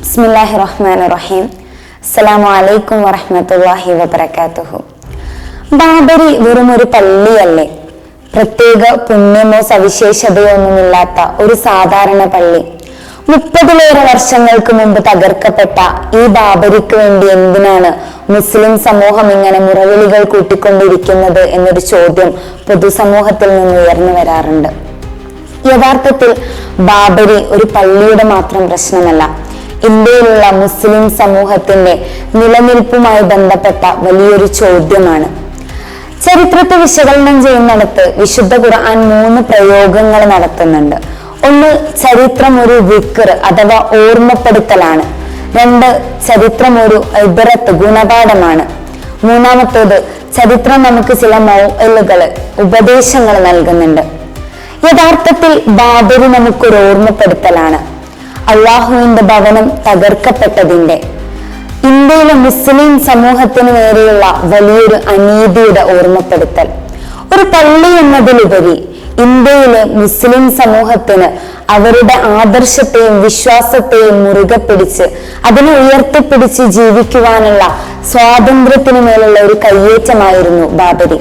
ബിസ്മില്ലാഹി റഹ്മാൻ റഹീം അസ്സലാമു അലൈക്കും വറഹ്മത്തുള്ളാഹി വബറകാതുഹു. ബാബരി വെറും ഒരു പള്ളിയല്ലേ? പ്രത്യേക പുണ്യമോ സവിശേഷതയോ ഒന്നുമില്ലാത്ത ഒരു സാധാരണ പള്ളി. മുപ്പതിലേറെ വർഷങ്ങൾക്ക് മുമ്പ് തകർക്കപ്പെട്ട ഈ ബാബരിക്ക് വേണ്ടി എന്തിനാണ് മുസ്ലിം സമൂഹം ഇങ്ങനെ മുറവിളികൾ കൂട്ടിക്കൊണ്ടിരിക്കുന്നത് എന്നൊരു ചോദ്യം പൊതുസമൂഹത്തിൽ നിന്ന് ഉയർന്നു വരാറുണ്ട്. യഥാർത്ഥത്തിൽ ബാബരി ഒരു പള്ളിയുടെ മാത്രം പ്രശ്നമല്ല. ഇന്ത്യയിലുള്ള മുസ്ലിം സമൂഹത്തിന്റെ നിലനിൽപ്പുമായി ബന്ധപ്പെട്ട വലിയൊരു ചോദ്യമാണ്. ചരിത്രത്തെ വിശകലനം ചെയ്യുന്നിടത്ത് വിശുദ്ധ ഖുർആൻ മൂന്ന് പ്രയോഗങ്ങൾ നടത്തുന്നുണ്ട്. ഒന്ന് ചരിത്രം ഒരു വിക്കർ അഥവാ ഓർമ്മപ്പെടുത്തലാണ്. രണ്ട് ചരിത്രം ഒരു ഇബറത്ത് ഗുണപാഠമാണ്. മൂന്നാമത്തേത് ചരിത്രം നമുക്ക് ചില മൗലുകൾ ഉപദേശങ്ങൾ നൽകുന്നുണ്ട്. യഥാർത്ഥത്തിൽ ബാബരി നമുക്കൊരു ഓർമ്മപ്പെടുത്തലാണ്. അള്ളാഹുവിന്റെ ഭവനം തകർക്കപ്പെട്ടതിന്റെ. ഇന്ത്യയിലെ മുസ്ലിം സമൂഹത്തിന് നേരെയുള്ള വലിയൊരു അനീതിയുടെ ഓർമ്മപ്പെടുത്തൽ. ഒരു പള്ളി എന്നതിലുപരി ഇന്ത്യയിലെ മുസ്ലിം സമൂഹത്തിന് അവരുടെ ആദർശത്തെയും വിശ്വാസത്തെയും മുറുകെ പിടിച്ച് അതിനെ ഉയർത്തിപ്പിടിച്ച് ജീവിക്കുവാനുള്ള സ്വാതന്ത്ര്യത്തിനു മേലുള്ള ഒരു കയ്യേറ്റമായിരുന്നു ബാബരി.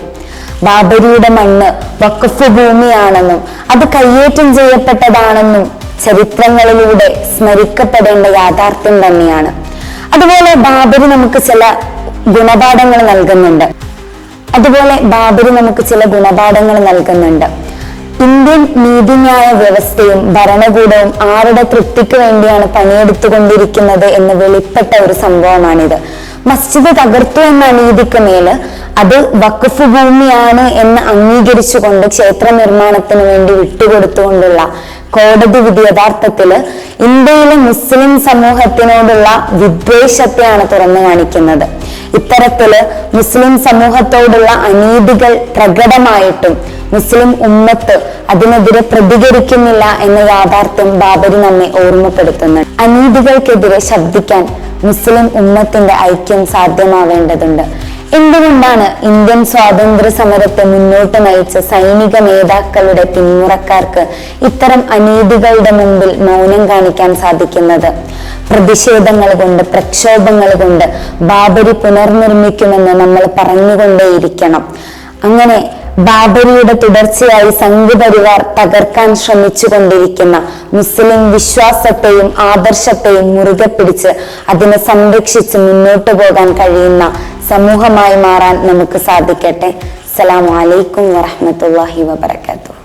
ബാബരിയുടെ മണ്ണ് വഖഫ് ഭൂമിയാണെന്നും അത് കയ്യേറ്റം ചെയ്യപ്പെട്ടതാണെന്നും ചരിത്രങ്ങളിലൂടെ സ്മരിക്കപ്പെടേണ്ട യാഥാർത്ഥ്യം തന്നെയാണ്. അതുപോലെ ബാബരി നമുക്ക് ചില ഗുണപാഠങ്ങൾ നൽകുന്നുണ്ട്. അതുപോലെ ബാബരി നമുക്ക് ചില ഗുണപാഠങ്ങൾ നൽകുന്നുണ്ട്. ഇന്ത്യൻ നീതിന്യായ വ്യവസ്ഥയും ഭരണകൂടവും ആരുടെ തൃപ്തിക്ക് വേണ്ടിയാണ് പണിയെടുത്തുകൊണ്ടിരിക്കുന്നത് എന്ന് വെളിപ്പെട്ട ഒരു സംഭവമാണിത്. മസ്ജിദ് തകർത്തു എന്ന അനീതിക്ക് മേൽ അത് വഖഫ് ഭൂമിയാണ് എന്ന് അംഗീകരിച്ചുകൊണ്ട് ക്ഷേത്ര നിർമ്മാണത്തിന് വേണ്ടി വിട്ടുകൊടുത്തുകൊണ്ടുള്ള കോടതി വിധി യഥാർത്ഥത്തിൽ ഇന്ത്യയിലെ മുസ്ലിം സമൂഹത്തിനോടുള്ള വിദ്വേഷത്തെയാണ് തുറന്നു കാണിക്കുന്നത്. ഇത്തരത്തിൽ മുസ്ലിം സമൂഹത്തോടുള്ള അനീതികൾ പ്രകടമായിട്ടും മുസ്ലിം ഉമ്മത്ത് അതിനെതിരെ പ്രതികരിക്കുന്നില്ല എന്ന യാഥാർത്ഥ്യം ബാബരി നമ്മെ ഓർമ്മപ്പെടുത്തുന്നുണ്ട് അനീതികൾക്കെതിരെ ശബ്ദിക്കാൻ മുസ്ലിം ഉമ്മത്തിന്റെ ഐക്യം സാധ്യമാവേണ്ടതുണ്ട്. എന്തുകൊണ്ടാണ് ഇന്ത്യൻ സ്വാതന്ത്ര്യ സമരത്തെ മുന്നോട്ട് നയിച്ച സൈനിക നേതാക്കളുടെ പിന്മുറക്കാർക്ക് ഇത്തരം അനീതികളുടെ മുമ്പിൽ മൗനം കാണിക്കാൻ സാധിക്കുന്നത്? പ്രതിഷേധങ്ങൾ കൊണ്ട് പ്രക്ഷോഭങ്ങൾ കൊണ്ട് ബാബരി പുനർനിർമ്മിക്കുമെന്ന് നമ്മൾ പറഞ്ഞുകൊണ്ടേയിരിക്കണം. അങ്ങനെ ബാബരിയുടെ തുടർച്ചയായി സംഘപരിവാർ തകർക്കാൻ ശ്രമിച്ചുകൊണ്ടിരിക്കുന്ന മുസ്ലിം വിശ്വാസത്തെയും ആദർശത്തെയും മുറുകെ പിടിച്ച് അതിനെ സംരക്ഷിച്ച് മുന്നോട്ടു പോകാൻ കഴിയുന്ന സമൂഹമായി മാറാൻ നമുക്ക് സാധിക്കട്ടെ. അസ്സലാമു അലൈക്കും വറഹ്മത്തുള്ളാഹി വബറകാതുഹു.